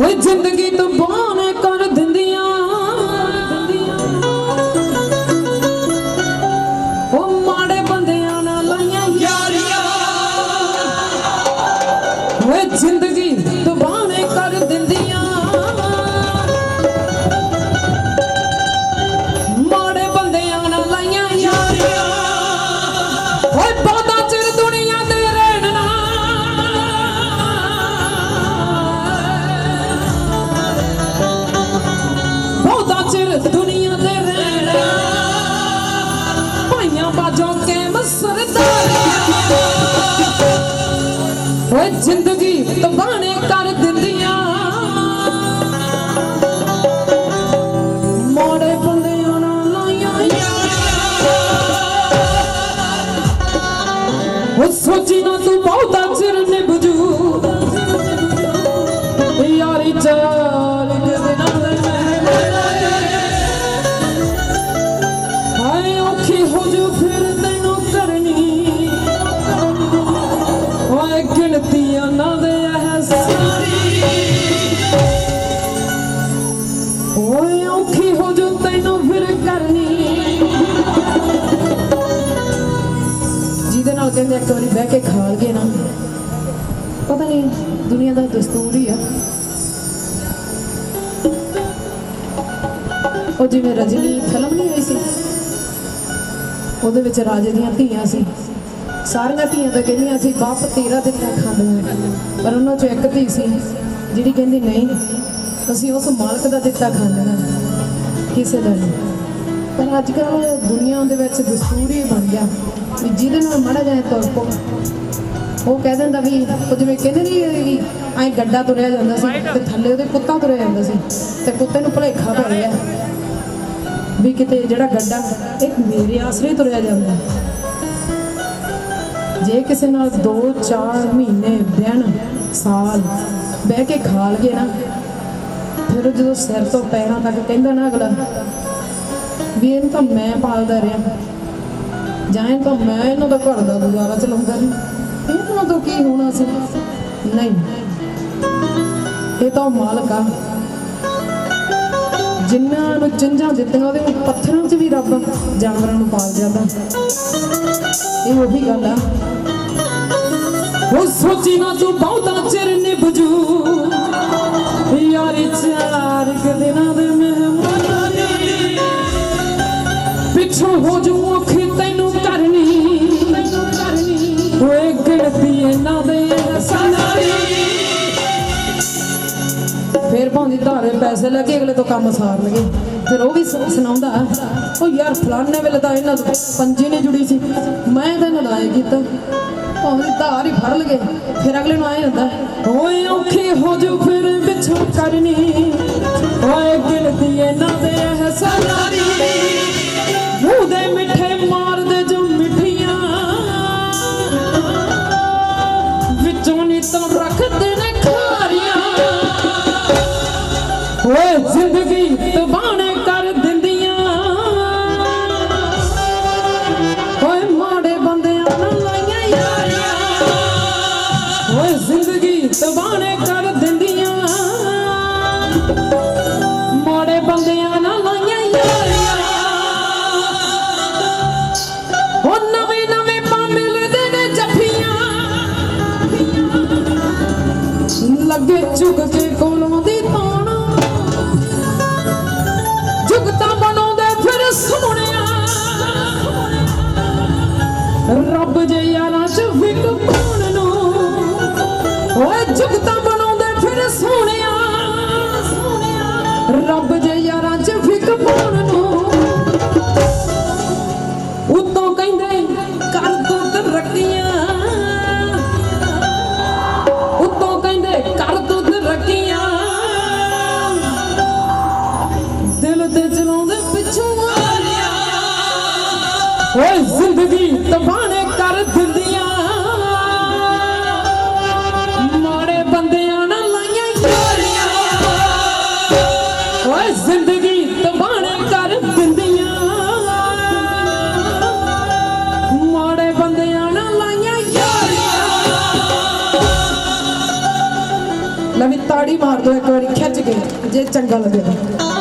ਓਏ ਜ਼ਿੰਦਗੀ ਤੋਂ ਬਾਹਨੇ ਕਰ ਦਿੰਦੀਆਂ। ਓ ਮਾੜੇ ਬੰਦਿਆਂ ਨਾਲ ਲਾਈਆਂ ਯਾਰੀਆਂ। ਓਏ ਜ਼ਿੰਦਗੀ ਬਾਜੋਂ ਕੇ ਮਸਰਦਾਰੀਆਂ ਓਏ ਜ਼ਿੰਦਗੀ ਤਬਾਣੇ ਜਿਹਦੇ ਨਾਲ ਇੱਕ ਵਾਰੀ ਬਹਿ ਕੇ ਖਾ ਲਈਏ ਨਾ। ਪਤਾ ਨਹੀਂ, ਦੁਨੀਆ ਦਾ ਦਸਤੂਰ ਹੀ ਆ। ਉਹ ਜਿਵੇਂ ਰਜਨੀ ਫਿਲਮ ਨਹੀਂ ਆਈ ਸੀ, ਉਹਦੇ ਵਿੱਚ ਰਾਜੇ ਦੀਆਂ ਧੀਆਂ ਸੀ। ਸਾਰੀਆਂ ਧੀਆਂ ਤਾਂ ਕਹਿੰਦੀਆਂ ਸੀ, ਬਾਪ ਤੇਰਾ ਦਿੱਤਾ ਖਾਂਦੀਆਂ ਪਰ ਉਹਨਾਂ ਚੋਂ ਇੱਕ ਧੀ ਸੀ, ਜਿਹੜੀ ਕਹਿੰਦੀ, ਨਹੀਂ, ਅਸੀਂ ਉਸ ਮਾਲਕ ਦਾ ਦਿੱਤਾ ਖਾਂਦੀਆਂ ਕਿਸੇ ਦਾ ਨਹੀਂ। ਪਰ ਅੱਜ ਕੱਲ ਦੁਨੀਆ ਦੇ ਵਿੱਚ ਦਸਤੂਰ ਹੀ ਬਣ ਗਿਆ। ਵੀ ਜਿਹਦੇ ਨਾਲ ਮੜਾ ਜਾਏ ਤੁਰ ਪੋ ਉਹ ਕਹਿ ਦਿੰਦਾ ਵੀ ਉਹ ਜਿਵੇਂ ਕਹਿੰਦੇ ਨਹੀਂ ਵੀ ਐਂ ਗੱਡਾ ਤੁਰਿਆ ਜਾਂਦਾ ਸੀ ਤੇ ਥੱਲੇ ਉਹਦੇ ਕੁੱਤਾ ਤੁਰਿਆ ਜਾਂਦਾ ਸੀ ਤੇ ਕੁੱਤੇ ਨੂੰ ਭੁਲੇਖਾ ਪੈ ਗਿਆ। ਵੀ ਕਿਤੇ ਜਿਹੜਾ ਗੱਡਾ ਇੱਕ ਮੇਰੇ ਆਸਰੇ ਤੁਰਿਆ ਜਾਂਦਾ। ਜੇ ਕਿਸੇ ਨਾਲ 2-4 ਮਹੀਨੇ, ਦਿਨ, ਸਾਲ ਬਹਿ ਕੇ ਖਾ ਲਗੇ ਨਾ, ਫਿਰ ਉਹ ਜਦੋਂ ਸਿਰ ਤੋਂ ਪੈਰਾਂ ਤੱਕ ਕਹਿੰਦਾ ਨਾ ਅਗਲਾ ਵੀ ਇਹਨੂੰ ਤਾਂ ਮੈਂ ਪਾਲਦਾ ਰਿਹਾ। ਜਾਂ ਇਹ ਤਾਂ ਮੈਂ ਇਹਨਾਂ ਦਾ ਘਰ ਦਾ ਗੁਜ਼ਾਰਾ ਚਲਾਉਂਦਾ ਰਿਹਾ। ਇਹਨਾਂ ਤੋਂ ਕੀ ਹੋਣਾ ਸੀ? ਨਹੀਂ। ਇਹ ਤਾਂ ਮਾਲਕ ਆ। ਜਿਨ੍ਹਾਂ ਨੂੰ ਚੰਜਾਂ ਦਿੱਤੀਆਂ, ਉਹਦੇ ਨੂੰ ਪੱਥਰਾਂ 'ਚ ਵੀ ਰੱਬ ਜਾਨਵਰਾਂ ਨੂੰ ਪਾਲ ਜਾਂਦਾ। ਇਹ ਉਹੀ ਗੱਲ ਆ। ਉਹ ਸੋਚੀ ਨਾ ਤੂੰ ਬਹੁਤਾ ਚਿਰ ਨਿਭਜੂ। ਪਿੱਛੋਂ ਹੋ ਜੂ ਔਖੀ, ਤੈਨੂੰ ਕਰਨੀ। ਓਏ ਗਿਣਤੀ ਇਹਨਾਂ ਦੇ ਸਨਾਰੀ ਫਿਰ ਭਾਂਦੀ ਧਾਰੇ ਪੈਸੇ ਲੱਗੇ ਅਗਲੇ ਤੋਂ ਕੰਮ ਸਾਰ ਫਿਰ ਉਹ ਵੀ ਸੁਣਾਉਂਦਾ ਉਹ ਯਾਰ ਫਲਾਣੇ ਵੇਲੇ ਤਾਂ ਇਹਨਾਂ ਤੋਂ ਪੰਜੀ ਨਹੀਂ ਜੁੜੀ ਸੀ। ਮੈਂ ਤਾਂ ਇਹਨਾਂ ਕੀਤਾ। ਭਾਵੇਂ ਧਾਰ ਹੀ ਫੜ ਲਗੇ। ਫਿਰ ਅਗਲੇ ਨੂੰ ਆਏ ਹੁੰਦਾ, ਓਏ ਔਖੀ ਹੋ ਜੂ ਫਿਰ ਪਿੱਛੋਂ ਕਰਨੀ। ਓਏ ਗਿਣਤੀ ਇਹਨਾਂ ਦੇ ਹਸਾਰੀ ਲੱਗੇ ਝੁਕ ਕੇ ਕੋਲੋਂ ਦੀ ਤਾਣ। ਜੁਗਤਾ ਬਣਾਉਂਦੇ ਫਿਰ ਸੋਹਣਿਆ ਰੱਬ ਜੇ ਯਾਰਾਂ ਚ ਵਿਕ ਨੂੰ। ਓਏ ਜੁਗਤਾ ਬਣਾਉਂਦੇ ਫਿਰ ਸੋਹਣਿਆ ਰੱਬ ਜੇ ਤਾੜੀ ਮਾਰ ਦੋ ਇੱਕ ਵਾਰੀ ਖਿੱਚ ਕੇ ਜੇ ਚੰਗਾ ਲੱਗੇ ਤਾਂ।